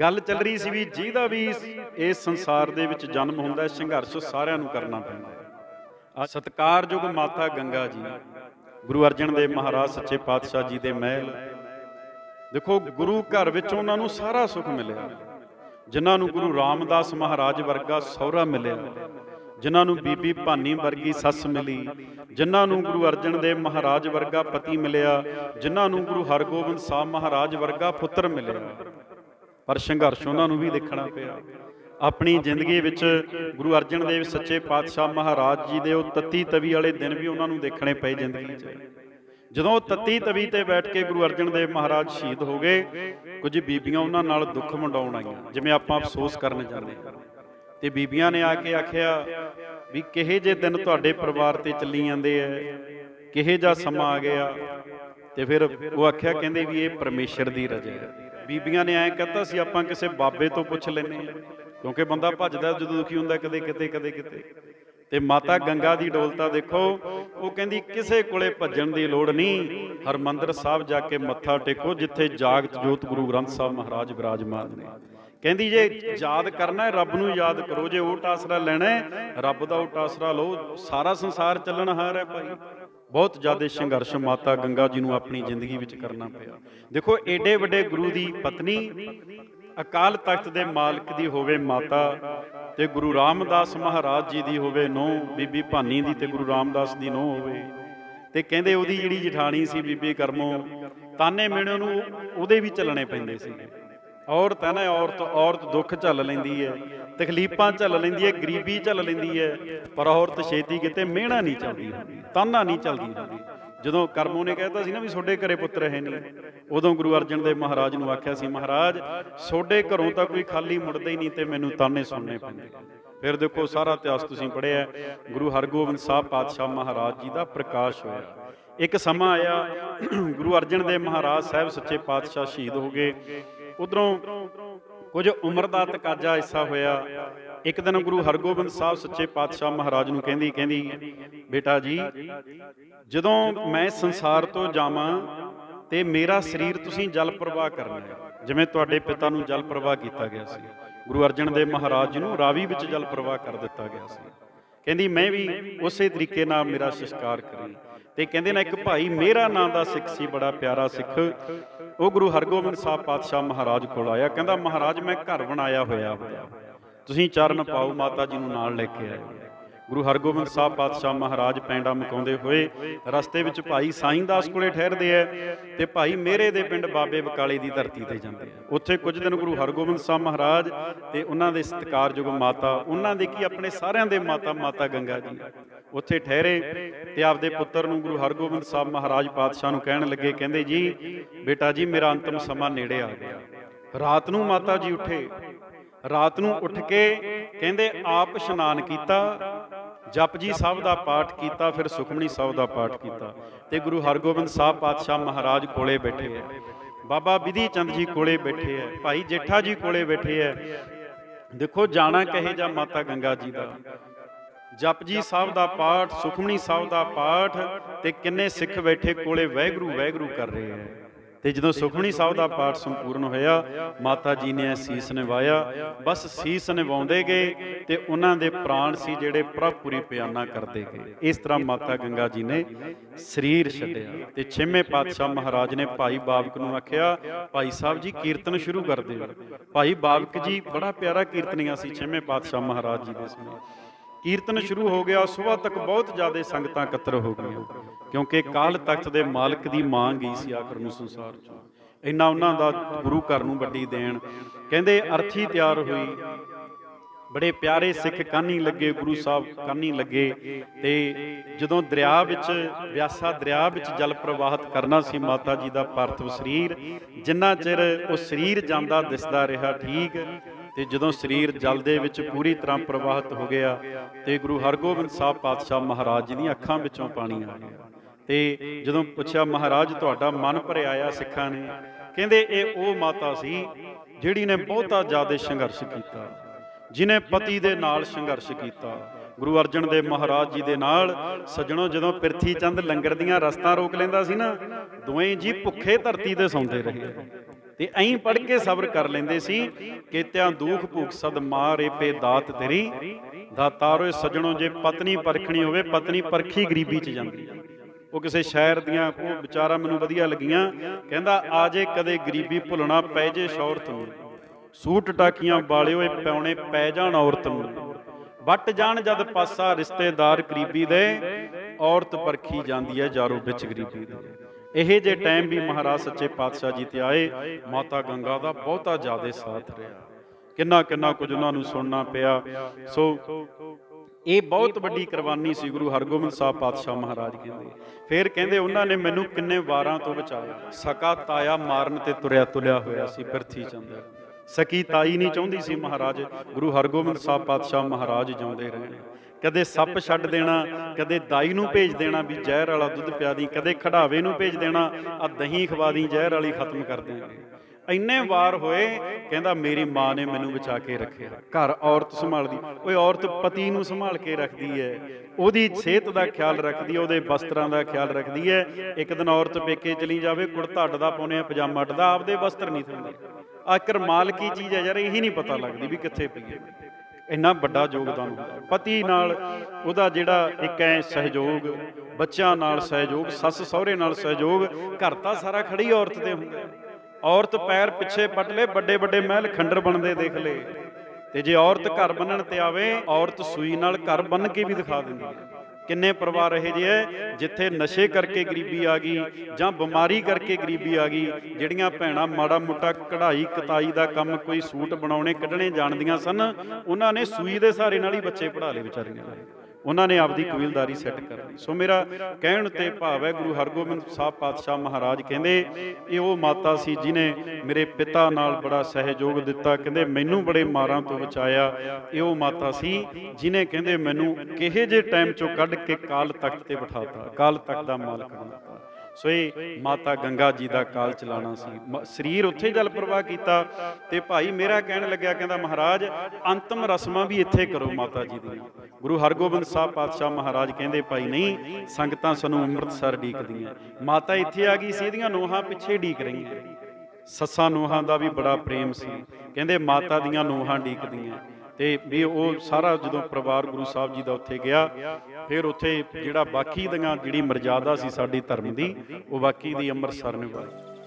ਗੱਲ ਚੱਲ ਰਹੀ ਸੀ ਵੀ ਜਿਹਦਾ ਵੀ ਇਸ ਸੰਸਾਰ ਦੇ ਵਿੱਚ ਜਨਮ ਹੁੰਦਾ ਹੈ, ਸੰਘਰਸ਼ ਸਾਰਿਆਂ ਨੂੰ ਕਰਨਾ ਪੈਂਦਾ ਹੈ। ਆ ਸਤਕਾਰਯੋਗ ਮਾਤਾ ਗੰਗਾ ਜੀ, ਗੁਰੂ ਅਰਜਨ ਦੇਵ ਮਹਾਰਾਜ, ਸੱਚੇ ਪਾਤਸ਼ਾਹ ਜੀ ਦੇ ਮਹਿਲ। ਦੇਖੋ, ਗੁਰੂ ਘਰ ਵਿੱਚ ਉਹਨਾਂ ਨੂੰ ਸਾਰਾ ਸੁੱਖ ਮਿਲਿਆ। ਜਿਨ੍ਹਾਂ ਨੂੰ ਗੁਰੂ ਰਾਮਦਾਸ ਮਹਾਰਾਜ ਵਰਗਾ ਸਹੁਰਾ ਮਿਲਿਆ, ਜਿਨ੍ਹਾਂ ਨੂੰ ਬੀਬੀ ਭਾਨੀ ਵਰਗੀ ਸੱਸ ਮਿਲੀ, ਜਿਨ੍ਹਾਂ ਨੂੰ ਗੁਰੂ ਅਰਜਨ ਦੇਵ ਮਹਾਰਾਜ ਵਰਗਾ ਪਤੀ ਮਿਲਿਆ, ਜਿਨ੍ਹਾਂ ਨੂੰ ਗੁਰੂ ਹਰਗੋਬਿੰਦ ਸਾਹਿਬ ਮਹਾਰਾਜ ਵਰਗਾ ਪੁੱਤਰ ਮਿਲਿਆ। ਪਰ ਸੰਘਰਸ਼ ਉਹਨਾਂ ਨੂੰ ਵੀ ਦੇਖਣਾ ਪਿਆ। ਆਪਣੀ ਜ਼ਿੰਦਗੀ ਵਿੱਚ ਗੁਰੂ ਅਰਜਨ ਦੇਵ ਸੱਚੇ ਪਾਤਸ਼ਾਹ ਮਹਾਰਾਜ ਜੀ ਦੇ ਉਹ ਤੱਤੀ ਤਵੀ ਵਾਲੇ ਦਿਨ ਵੀ ਉਹਨਾਂ ਨੂੰ ਦੇਖਣੇ ਪਏ ਜ਼ਿੰਦਗੀ 'ਚ। ਜਦੋਂ ਉਹ ਤੱਤੀ ਤਵੀ ਤੇ ਬੈਠ ਕੇ ਗੁਰੂ ਅਰਜਨ ਦੇਵ ਮਹਾਰਾਜ ਸ਼ਹੀਦ ਹੋ ਗਏ, ਕੁਝ ਬੀਬੀਆਂ ਉਹਨਾਂ ਨਾਲ ਦੁੱਖ ਵੰਡਾਉਣ ਆਈਆਂ, ਜਿਵੇਂ ਆਪਾਂ ਅਫਸੋਸ ਕਰਨ ਜਾਂਦੇ ਹਾਂ। ਤੇ ਬੀਬੀਆਂ ਨੇ ਆ ਕੇ ਆਖਿਆ ਵੀ ਕਿਹੇ ਜੇ ਦਿਨ ਤੁਹਾਡੇ ਪਰਿਵਾਰ ਤੇ ਚੱਲੀ ਜਾਂਦੇ ਐ, ਕਿਹੇ ਜਾ ਸਮਾਂ ਆ ਗਿਆ। ਤੇ ਫਿਰ ਉਹ ਆਖਿਆ, ਕਹਿੰਦੇ ਵੀ ਇਹ ਪਰਮੇਸ਼ਰ ਦੀ ਰਜਾ ਹੈ। ਬੀਬੀਆਂ ਨੇ ਐਂ ਕਹਤਾ ਸੀ, ਆਪਾਂ ਕਿਸੇ ਬਾਬੇ ਤੋਂ ਪੁੱਛ ਲੈਨੇ ਆ ਕਿਉਂਕਿ ਬੰਦਾ ਭੱਜਦਾ ਜਦੋਂ ਦੁਖੀ ਹੁੰਦਾ ਕਦੇ ਕਿਤੇ ਕਦੇ ਕਿਤੇ। ਤੇ ਮਾਤਾ ਗੰਗਾ ਦੀ ਡੋਲਤਾ ਦੇਖੋ, ਉਹ ਕਹਿੰਦੀ, ਕਿਸੇ ਕੋਲੇ ਭੱਜਣ ਦੀ ਲੋੜ ਨਹੀਂ। ਹਰਮੰਦਰ ਸਾਹਿਬ ਜਾ ਕੇ ਮੱਥਾ ਟੇਕੋ, ਜਿੱਥੇ ਜਾਗਤ ਜੋਤ ਗੁਰੂ ਗ੍ਰੰਥ ਸਾਹਿਬ ਮਹਾਰਾਜ ਵਿਰਾਜਮਾਨ ਨੇ। ਕਹਿੰਦੀ, ਜੇ ਯਾਦ ਕਰਨਾ ਹੈ, ਰੱਬ ਨੂੰ ਯਾਦ ਕਰੋ। ਜੇ ਉਹ ਟਾਸਰਾ ਲੈਣਾ ਹੈ, ਰੱਬ ਦਾ ਉਹ ਟਾਸਰਾ ਲਓ। ਸਾਰਾ ਸੰਸਾਰ ਚੱਲਣ ਹਾਰ ਹੈ ਭਾਈ। ਬਹੁਤ ਜ਼ਿਆਦਾ ਸੰਘਰਸ਼ ਮਾਤਾ ਗੰਗਾ ਜੀ ਨੂੰ ਆਪਣੀ ਜ਼ਿੰਦਗੀ ਵਿੱਚ ਕਰਨਾ ਪਿਆ। ਦੇਖੋ, ਏਡੇ ਵੱਡੇ ਗੁਰੂ ਦੀ ਪਤਨੀ ਅਕਾਲ ਤਖਤ ਦੇ ਮਾਲਕ ਦੀ ਹੋਵੇ ਮਾਤਾ ਤੇ ਗੁਰੂ ਰਾਮਦਾਸ ਮਹਾਰਾਜ ਜੀ ਦੀ ਹੋਵੇ ਨੋ ਬੀਬੀ ਭਾਨੀ ਦੀ ਤੇ ਗੁਰੂ ਰਾਮਦਾਸ ਦੀ ਨੋ ਹੋਵੇ। ਤੇ ਕਹਿੰਦੇ ਉਹਦੀ ਜਿਹੜੀ ਜਠਾਣੀ ਸੀ ਬੀਬੀ ਕਰਮੋ, ਤਾਨੇ ਮਿਹਣੇ ਨੂੰ ਉਹਦੇ ਵੀ ਚੱਲਣੇ ਪੈਂਦੇ ਸੀ ਔਰਤ ਹੈ ਨਾ, ਔਰਤ ਔਰਤ ਦੁੱਖ ਝੱਲ ਲੈਂਦੀ ਹੈ, ਤਕਲੀਫਾਂ ਝੱਲ ਲੈਂਦੀ ਹੈ, ਗਰੀਬੀ ਝੱਲ ਲੈਂਦੀ ਹੈ, ਪਰ ਔਰਤ ਛੇਤੀ ਕਿਤੇ ਮਿਹਣਾ ਨਹੀਂ ਚੱਲਦੀ ਹੁੰਦੀ ਤਾਨਾ ਨਹੀਂ ਚੱਲਦੀ। ਹੁੰਦੀ ਜਦੋਂ ਕਰਮੋ ਨੇ ਕਹਿਤਾ ਸੀ ਨਾ ਵੀ ਤੁਹਾਡੇ ਘਰੇ ਪੁੱਤਰ ਹੈ ਨਹੀਂ, ਉਦੋਂ ਗੁਰੂ ਅਰਜਨ ਦੇਵ ਮਹਾਰਾਜ ਨੂੰ ਆਖਿਆ ਸੀ, ਮਹਾਰਾਜ, ਤੁਹਾਡੇ ਘਰੋਂ ਤਾਂ ਕੋਈ ਖਾਲੀ ਮੁੜਦਾ ਹੀ ਨਹੀਂ ਤੇ ਮੈਨੂੰ ਤਾਨੇ ਸੁਣਨੇ ਪੈਂਦੇ। ਫਿਰ ਦੇਖੋ ਸਾਰਾ ਇਤਿਹਾਸ ਤੁਸੀਂ ਪੜ੍ਹਿਆ ਗੁਰੂ ਹਰਗੋਬਿੰਦ ਸਾਹਿਬ ਪਾਤਸ਼ਾਹ ਮਹਾਰਾਜ ਜੀ ਦਾ ਪ੍ਰਕਾਸ਼ ਹੋਇਆ। ਇੱਕ ਸਮਾਂ ਆਇਆ, ਗੁਰੂ ਅਰਜਨ ਦੇਵ ਮਹਾਰਾਜ ਸਾਹਿਬ ਸੱਚੇ ਪਾਤਸ਼ਾਹ ਸ਼ਹੀਦ ਹੋ ਗਏ। ਉਧਰੋਂ ਕੁਝ ਉਮਰ ਦਾ ਤਕਾਜ਼ਾ ਐਸਾ ਹੋਇਆ। ਇੱਕ ਦਿਨ ਗੁਰੂ ਹਰਗੋਬਿੰਦ ਸਾਹਿਬ ਸੱਚੇ ਪਾਤਸ਼ਾਹ ਮਹਾਰਾਜ ਨੂੰ ਕਹਿੰਦੀ ਕਹਿੰਦੀ, ਬੇਟਾ ਜੀ, ਜਦੋਂ ਮੈਂ ਸੰਸਾਰ ਤੋਂ ਜਾਵਾਂ ਤੇ ਮੇਰਾ ਸਰੀਰ ਤੁਸੀਂ ਜਲ ਪ੍ਰਵਾਹ ਕਰਨਾ ਹੈ, ਜਿਵੇਂ ਤੁਹਾਡੇ ਪਿਤਾ ਨੂੰ ਜਲ ਪ੍ਰਵਾਹ ਕੀਤਾ ਗਿਆ ਸੀ। ਗੁਰੂ ਅਰਜਨ ਦੇਵ ਮਹਾਰਾਜ ਜੀ ਨੂੰ ਰਾਵੀ ਵਿੱਚ ਜਲ ਪ੍ਰਵਾਹ ਕਰ ਦਿੱਤਾ ਗਿਆ ਸੀ। ਕਹਿੰਦੀ, ਮੈਂ ਵੀ ਉਸੇ ਤਰੀਕੇ ਨਾਲ ਮੇਰਾ ਸੰਸਕਾਰ ਕਰੀ। ਤੇ ਕਹਿੰਦੇ ਨਾ ਇੱਕ ਭਾਈ ਮੇਰਾ ਨਾਂ ਦਾ ਸਿੱਖ ਸੀ, ਬੜਾ ਪਿਆਰਾ ਸਿੱਖ। ਉਹ ਗੁਰੂ ਹਰਗੋਬਿੰਦ ਸਾਹਿਬ ਪਾਤਸ਼ਾਹ ਮਹਾਰਾਜ ਕੋਲ ਆਇਆ। ਕਹਿੰਦਾ, ਮਹਾਰਾਜ, ਮੈਂ ਘਰ ਬਣਾਇਆ ਹੋਇਆ ਤੁਸੀਂ ਚਰਨ ਪਾਓ, ਮਾਤਾ ਜੀ ਨੂੰ ਨਾਲ ਲੈ ਕੇ ਆਏ ਗੁਰੂ ਹਰਗੋਬਿੰਦ ਸਾਹਿਬ ਪਾਤਸ਼ਾਹ ਮਹਾਰਾਜ ਪੈਂਡਾ ਮਕਾਉਂਦੇ ਹੋਏ ਰਸਤੇ ਵਿੱਚ ਭਾਈ ਸਾਈਂ ਦਾਸ ਕੋਲੇ ਠਹਿਰਦੇ ਐ ਤੇ ਭਾਈ ਮੇਰੇ ਦੇ ਪਿੰਡ ਬਾਬੇ ਬਕਾਲੇ ਦੀ ਧਰਤੀ ਤੇ ਜਾਂਦੇ ਆ। ਉੱਥੇ ਕੁਝ ਦਿਨ ਗੁਰੂ ਹਰਗੋਬਿੰਦ ਸਾਹਿਬ ਮਹਾਰਾਜ ਤੇ ਉਹਨਾਂ ਦੇ ਸਤਿਕਾਰਯੋਗ ਮਾਤਾ, ਉਹਨਾਂ ਦੇ ਕੀ ਆਪਣੇ ਸਾਰਿਆਂ ਦੇ ਮਾਤਾ ਮਾਤਾ ਗੰਗਾ ਜੀ ਉੱਥੇ ਠਹਿਰੇ ਤੇ ਆਪਦੇ ਪੁੱਤਰ ਨੂੰ ਗੁਰੂ ਹਰਗੋਬਿੰਦ ਸਾਹਿਬ ਮਹਾਰਾਜ ਪਾਤਸ਼ਾਹ ਨੂੰ ਕਹਿਣ ਲੱਗੇ, ਕਹਿੰਦੇ ਜੀ, ਬੇਟਾ ਜੀ, ਮੇਰਾ ਅੰਤਮ ਸਮਾਂ ਨੇੜੇ ਆ ਗਿਆ। ਰਾਤ ਨੂੰ ਮਾਤਾ ਜੀ ਉੱਠੇ। ਰਾਤ ਨੂੰ ਉੱਠ ਕੇ ਕਹਿੰਦੇ, ਆਪ ਇਸ਼ਨਾਨ ਕੀਤਾ ਜਪਜੀ ਸਾਹਿਬ ਦਾ ਪਾਠ ਕੀਤਾ, ਫਿਰ ਸੁਖਮਨੀ ਸਾਹਿਬ ਦਾ ਪਾਠ ਕੀਤਾ ਤੇ ਗੁਰੂ ਹਰਗੋਬਿੰਦ ਸਾਹਿਬ ਪਾਤਸ਼ਾਹ ਮਹਾਰਾਜ ਕੋਲੇ ਬੈਠੇ ਐ ਬਾਬਾ ਵਿਧੀ ਚੰਦ ਜੀ ਕੋਲੇ ਬੈਠੇ ਐ ਭਾਈ ਜੇਠਾ ਜੀ ਕੋਲੇ ਬੈਠੇ ਐ ਦੇਖੋ, ਜਾਣਾ ਕਹੇ ਜਾਂ ਮਾਤਾ ਗੰਗਾ ਜੀ ਦਾ? ਜਪਜੀ ਸਾਹਿਬ ਦਾ ਪਾਠ ਸੁਖਮਣੀ ਸਾਹਿਬ ਦਾ ਪਾਠ ਤੇ ਕਿੰਨੇ ਸਿੱਖ ਬੈਠੇ ਕੋਲੇ ਵਾਹਿਗੁਰੂ ਵਾਹਿਗੁਰੂ ਕਰ ਰਹੇ ਐ ਤੇ ਜਦੋਂ ਸੁਖਮਣੀ ਸਾਹਿਬ ਦਾ ਪਾਠ ਸੰਪੂਰਨ ਹੋਇਆ, ਮਾਤਾ ਜੀ ਨੇ ਸੀਸ ਨਿਵਾਇਆ। ਬਸ ਸੀਸ ਨਿਵਾਉਂਦੇ ਗਏ ਤੇ ਉਹਨਾਂ ਦੇ ਪ੍ਰਾਣ ਸੀ ਜਿਹੜੇ ਪ੍ਰਭਪੂਰੀ ਪਿਆਨਾ ਕਰਦੇ ਗਏ। ਇਸ ਤਰ੍ਹਾਂ ਮਾਤਾ ਗੰਗਾ ਜੀ ਨੇ ਸਰੀਰ ਛੱਡਿਆ ਤੇ ਛੇਵੇਂ ਪਾਤਸ਼ਾਹ ਮਹਾਰਾਜ ਨੇ ਭਾਈ ਬਾਬਕ ਨੂੰ ਆਖਿਆ, ਭਾਈ ਸਾਹਿਬ ਜੀ, ਕੀਰਤਨ ਸ਼ੁਰੂ ਕਰ ਦਿਓ। ਭਾਈ ਬਾਬਕ ਜੀ, ਬੜਾ ਪਿਆਰਾ ਕੀਰਤਨੀਆ ਸੀ ਛੇਵੇਂ ਪਾਤਸ਼ਾਹ ਮਹਾਰਾਜ ਜੀ ਦੇ ਸਮੇਂ। ਕੀਰਤਨ ਸ਼ੁਰੂ ਹੋ ਗਿਆ, ਸਵੇਰ ਤੱਕ ਬਹੁਤ ਜ਼ਿਆਦਾ ਸੰਗਤਾਂ ਇਕੱਤਰ ਹੋ ਗਈਆਂ। ਕਿਉਂਕਿ ਕਾਲ ਤਖਤ ਦੇ ਮਾਲਕ ਦੀ ਮੰਗ ਹੀ ਸੀ ਆਖਰ ਨੂੰ ਸੰਸਾਰ 'ਚ। ਇੰਨਾ ਉਹਨਾਂ ਦਾ ਗੁਰੂ ਘਰ ਨੂੰ ਵੱਡੀ ਦੇਣ। ਕਹਿੰਦੇ, ਅਰਥੀ ਤਿਆਰ ਹੋਈ। ਬੜੇ ਪਿਆਰੇ ਸਿੱਖ ਕਾਨੀ ਲੱਗੇ, ਗੁਰੂ ਸਾਹਿਬ ਕਾਨੀ ਲੱਗੇ। ਤੇ ਜਦੋਂ ਦਰਿਆ ਵਿੱਚ, ਵਿਆਸਾ ਦਰਿਆ ਵਿੱਚ ਜਲ ਪ੍ਰਵਾਹਿਤ ਕਰਨਾ ਸੀ, ਮਾਤਾ ਜੀ ਦਾ ਪਾਰਥਿਵ ਸਰੀਰ, ਜਿੰਨਾ ਚਿਰ ਉਹ ਸਰੀਰ ਜਾਂਦਾ, ਦਿਸਦਾ ਰਿਹਾ ਠੀਕ। ਤੇ ਜਦੋਂ ਸਰੀਰ ਜਲ ਦੇ ਵਿੱਚ ਪੂਰੀ ਤਰ੍ਹਾਂ ਪ੍ਰਵਾਹਿਤ ਹੋ ਗਿਆ ਤੇ ਗੁਰੂ ਹਰਗੋਬਿੰਦ ਸਾਹਿਬ ਪਾਤਸ਼ਾਹ ਮਹਾਰਾਜ ਜੀ ਦੀਆਂ ਅੱਖਾਂ ਵਿੱਚੋਂ ਪਾਣੀ ਆ ਗਿਆ। ਤੇ ਜਦੋਂ ਪੁੱਛਿਆ, ਮਹਾਰਾਜ, ਤੁਹਾਡਾ ਮਨ ਭਰਿਆ ਆ ਸਿੱਖਾਂ ਨੇ? ਕਹਿੰਦੇ, ਇਹ ਉਹ ਮਾਤਾ ਸੀ ਜਿਹੜੀ ਨੇ ਬਹੁਤਾ ਜ਼ਿਆਦਾ ਸੰਘਰਸ਼ ਕੀਤਾ ਜਿਨੇ ਪਤੀ ਦੇ ਨਾਲ ਸੰਘਰਸ਼ ਕੀਤਾ। ਗੁਰੂ ਅਰਜਨ ਦੇਵ ਮਹਾਰਾਜ ਜੀ ਦੇ ਨਾਲ ਸਜਣੋ, ਜਦੋਂ ਪ੍ਰਿਥੀ ਚੰਦ ਲੰਗਰ ਦੀਆਂ ਰਸਤਾਂ ਰੋਕ ਲੈਂਦਾ ਸੀ ਨਾ, ਦੋਵੇਂ ਜੀ ਭੁੱਖੇ ਧਰਤੀ ਤੇ ਸੌਂਦੇ ਰਹੇ। ਤੇ ਐਂ ਪੜ ਕੇ ਸਬਰ ਕਰ ਲੈਂਦੇ ਸੀ ਕੇਤਿਆਂ ਦੁਖ ਭੂਖ ਸਦ ਮਾਰੇ ਪੇ ਦਾਤ ਤੇਰੀ। ਦਾਤਾਰੋਏ ਸਜਣੋ ਜੇ ਪਤਨੀ ਪਰਖਣੀ ਹੋਵੇ, ਪਤਨੀ ਪਰਖੀ ਗਰੀਬੀ ਚ ਜਾਂਦੀ। ਹੈ ਉਹ ਕਿਸੇ ਸ਼ਾਇਰ ਦੀਆਂ, ਉਹ ਵਿਚਾਰਾ ਮੈਨੂੰ ਵਧੀਆ ਲੱਗੀਆਂ। ਕਹਿੰਦਾ ਆ ਜੇ ਕਦੇ ਗਰੀਬੀ ਭੁੱਲਣਾ ਪੈ ਜੇ ਸ਼ੌਰਤ ਨੂੰ। ਸੂਟ ਟਾਕੀਆਂ ਵਾਲੇ ਓਏ ਪਿਉਣੇ ਪੈ ਜਾਣ ਔਰਤ ਨੂੰ। ਵੱਟ ਜਾਣ ਜਦ ਪਾਸਾ ਰਿਸ਼ਤੇਦਾਰ ਗਰੀਬੀ ਦੇ। ਔਰਤ ਪਰਖੀ ਜਾਂਦੀ ਹੈ ਜਾਰੋ ਵਿੱਚ ਗਰੀਬੀ ਦੇ। ਇਹ ਜੇ ਟਾਈਮ ਵੀ ਮਹਾਰਾਜ ਸੱਚੇ ਪਾਤਸ਼ਾਹ ਜੀ ਤੇ ਆਏ, ਮਾਤਾ ਗੰਗਾ ਦਾ ਬਹੁਤਾ ਜ਼ਿਆਦਾ ਸਾਥ ਰਿਹਾ। ਕਿੰਨਾ ਕਿੰਨਾ ਕੁਝ ਉਹਨਾਂ ਨੂੰ ਸੁਣਨਾ ਪਿਆ। ਸੋ ਇਹ ਬਹੁਤ ਵੱਡੀ ਕੁਰਬਾਨੀ ਸੀ ਗੁਰੂ ਹਰਗੋਬਿੰਦ ਸਾਹਿਬ ਪਾਤਸ਼ਾਹ ਮਹਾਰਾਜ ਕਹਿੰਦੇ। ਫਿਰ ਕਹਿੰਦੇ ਉਹਨਾਂ ਨੇ ਮੈਨੂੰ ਕਿੰਨੇ ਵਾਰਾਂ ਤੋਂ ਬਚਾਇਆ। ਸਕਾ ਤਾਇਆ ਮਾਰਨ ਤੇ ਤੁਰਿਆ ਤੁਲਿਆ ਹੋਇਆ ਸੀ ਬਿਰਥੀ ਚੰਦਰ। ਸਕੀ ਤਾਈ ਨਹੀਂ ਚਾਹੁੰਦੀ ਸੀ ਮਹਾਰਾਜ। ਗੁਰੂ ਹਰਗੋਬਿੰਦ ਸਾਹਿਬ ਪਾਤਸ਼ਾਹ ਮਹਾਰਾਜ ਜਿਉਂਦੇ ਰਹੇ। ਕਦੇ ਸੱਪ ਛੱਡ ਦੇਣਾ, ਕਦੇ ਦਾਈ ਨੂੰ ਭੇਜ ਦੇਣਾ ਵੀ ਜ਼ਹਿਰ ਵਾਲਾ ਦੁੱਧ ਪਿਆ ਦੀ, ਕਦੇ ਖੜਾਵੇ ਨੂੰ ਭੇਜ ਦੇਣਾ, ਆ ਦਹੀਂ ਖਵਾ ਦੀ, ਜ਼ਹਿਰ ਵਾਲੀ ਖਤਮ ਕਰ ਦਿਆਂਗੇ। ਇੰਨੇ ਵਾਰ ਹੋਏ, ਕਹਿੰਦਾ ਮੇਰੀ ਮਾਂ ਨੇ ਮੈਨੂੰ ਬਚਾ ਕੇ ਰੱਖਿਆ। ਘਰ ਔਰਤ ਸੰਭਾਲਦੀ, ਓਏ ਔਰਤ ਪਤੀ ਨੂੰ ਸੰਭਾਲ ਕੇ ਰੱਖਦੀ ਹੈ ਉਹਦੀ ਸਿਹਤ ਦਾ ਖਿਆਲ ਰੱਖਦੀ ਹੈ ਉਹਦੇ ਵਸਤਰਾਂ ਦਾ ਖਿਆਲ ਰੱਖਦੀ ਹੈ ਇੱਕ ਦਿਨ ਔਰਤ ਪੇਕੇ ਚਲੀ ਜਾਵੇ ਕੁੜਤਾ ਅੱਡਦਾ ਪਾਉਣੇ ਪਜਾਮਾ ਅੱਡਦਾ ਆਪਦੇ ਵਸਤਰ ਨਹੀਂ ਥੰਦੇ। ਆਖਰ ਮਾਲ ਕੀ ਚੀਜ਼ ਹੈ ਯਾਰ, ਇਹੀ ਨਹੀਂ ਪਤਾ ਲੱਗਦੀ ਵੀ ਕਿੱਥੇ ਪਈ ਹੈ। ਇੰਨਾ ਵੱਡਾ ਯੋਗਦਾਨ ਹੁੰਦਾ। ਪਤੀ ਨਾਲ ਉਹਦਾ ਜਿਹੜਾ ਇੱਕ ਐ ਸਹਿਯੋਗ, ਬੱਚਿਆਂ ਨਾਲ ਸਹਿਯੋਗ, ਸੱਸ ਸਹੁਰੇ ਨਾਲ ਸਹਿਯੋਗ, ਘਰ ਤਾਂ ਸਾਰਾ ਖੜੀ ਔਰਤ ਤੇ ਹੁੰਦਾ। ਔਰਤ ਪੈਰ ਪਿੱਛੇ ਪੱਟ ਲੇ, ਵੱਡੇ ਵੱਡੇ ਮਹਿਲ ਖੰਡਰ ਬਣਦੇ ਦੇਖ ਲੇ। ਤੇ ਜੇ ਔਰਤ ਘਰ ਬੰਨਣ ਤੇ ਆਵੇ, ਔਰਤ ਸੂਈ ਨਾਲ ਘਰ ਬੰਨ ਕੇ ਵੀ ਦਿਖਾ ਦਿੰਦੀ ਹੈ। ਕਿੰਨੇ ਪਰਿਵਾਰ ਇਹੋ ਜਿਹੇ ਐ, ਜਿੱਥੇ ਨਸ਼ੇ ਕਰਕੇ ਗਰੀਬੀ ਆ ਗਈ ਜਾਂ ਬਿਮਾਰੀ ਕਰਕੇ ਗਰੀਬੀ ਆ ਗਈ, ਜਿਹੜੀਆਂ ਭੈਣਾਂ ਮਾੜਾ ਮੋਟਾ ਕਢਾਈ ਕਤਾਈ ਦਾ ਕੰਮ ਕੋਈ ਸੂਟ ਬਣਾਉਣੇ ਕੱਢਣੇ ਜਾਣਦੀਆਂ ਸਨ, ਉਹਨਾਂ ਨੇ ਸੂਈ ਦੇ ਸਹਾਰੇ ਨਾਲ ਹੀ ਬੱਚੇ ਪੜ੍ਹਾ ਲਏ ਵਿਚਾਰੀਆਂ ਉਹਨਾਂ ਨੇ ਆਪਦੀ ਕਬੀਲਦਾਰੀ ਸੈੱਟ ਕਰ ਲਈ। ਸੋ ਮੇਰਾ ਕਹਿਣ ਤੇ ਭਾਵ ਹੈ, ਗੁਰੂ ਹਰਗੋਬਿੰਦ ਸਾਹਿਬ ਪਾਤਸ਼ਾਹ ਮਹਾਰਾਜ ਕਹਿੰਦੇ, ਇਹ ਉਹ ਮਾਤਾ ਸੀ ਜਿਨੇ ਮੇਰੇ ਪਿਤਾ ਨਾਲ ਬੜਾ ਸਹਿਯੋਗ ਦਿੱਤਾ। ਕਹਿੰਦੇ, ਮੈਨੂੰ ਬੜੇ ਮਾਰਾਂ ਤੋਂ ਬਚਾਇਆ ਇਹ ਉਹ ਮਾਤਾ ਸੀ ਜਿਨੇ ਕਹਿੰਦੇ, ਮੈਨੂੰ ਕਿਹੇ ਜੇ ਟਾਈਮ ਚੋਂ ਕੱਢ ਕੇ ਕਾਲ ਤਖਤ ਤੇ ਬਿਠਾਤਾ, ਕਾਲ ਤਖਤ ਦਾ ਮਾਲਕ ਬਣਾਤਾ। ਸੋ ਇਹ ਮਾਤਾ ਗੰਗਾ ਜੀ ਦਾ ਕਾਲ ਚਲਾਣਾ ਸੀ। ਸਰੀਰ ਉੱਥੇ ਜਲ ਪ੍ਰਵਾਹ ਕੀਤਾ ਤੇ ਭਾਈ ਮੇਰਾ ਕਹਿਣ ਲੱਗਿਆ, ਕਹਿੰਦਾ, ਮਹਾਰਾਜ, ਅੰਤਮ ਰਸਮਾਂ ਵੀ ਇੱਥੇ ਕਰੋ ਮਾਤਾ ਜੀ ਦੀਆਂ। ਗੁਰੂ ਹਰਗੋਬਿੰਦ ਸਾਹਿਬ ਪਾਤਸ਼ਾਹ ਮਹਾਰਾਜ ਕਹਿੰਦੇ, ਭਾਈ ਨਹੀਂ, ਸੰਗਤਾਂ ਸਾਨੂੰ ਅੰਮ੍ਰਿਤਸਰ ਢੀਕਦੀਆਂ। ਮਾਤਾ ਇੱਥੇ ਆ ਗਈ ਸੀ, ਇਹਦੀਆਂ ਨੋਹਾਂ ਪਿੱਛੇ ਢੀਕ ਰਹੀਆਂ। ਸੱਸਾਂ ਨੋਹਾਂ ਦਾ ਵੀ ਬੜਾ ਪ੍ਰੇਮ ਸੀ। ਕਹਿੰਦੇ, ਮਾਤਾ ਦੀਆਂ ਨੋਹਾਂ ਢੀਕਦੀਆਂ। ਤੇ ਵੀ ਉਹ ਸਾਰਾ ਜਦੋਂ ਪਰਿਵਾਰ ਗੁਰੂ ਸਾਹਿਬ ਜੀ ਦਾ ਉੱਥੇ ਗਿਆ, ਫਿਰ ਉੱਥੇ ਜਿਹੜਾ ਬਾਕੀ ਦੀਆਂ ਜਿਹੜੀ ਮਰਜ਼ਾਦਾ ਸੀ ਸਾਡੀ ਧਰਮ ਦੀ, ਉਹ ਬਾਕੀ ਦੀ ਅੰਮ੍ਰਿਤਸਰ ਨਿਭਾਈ।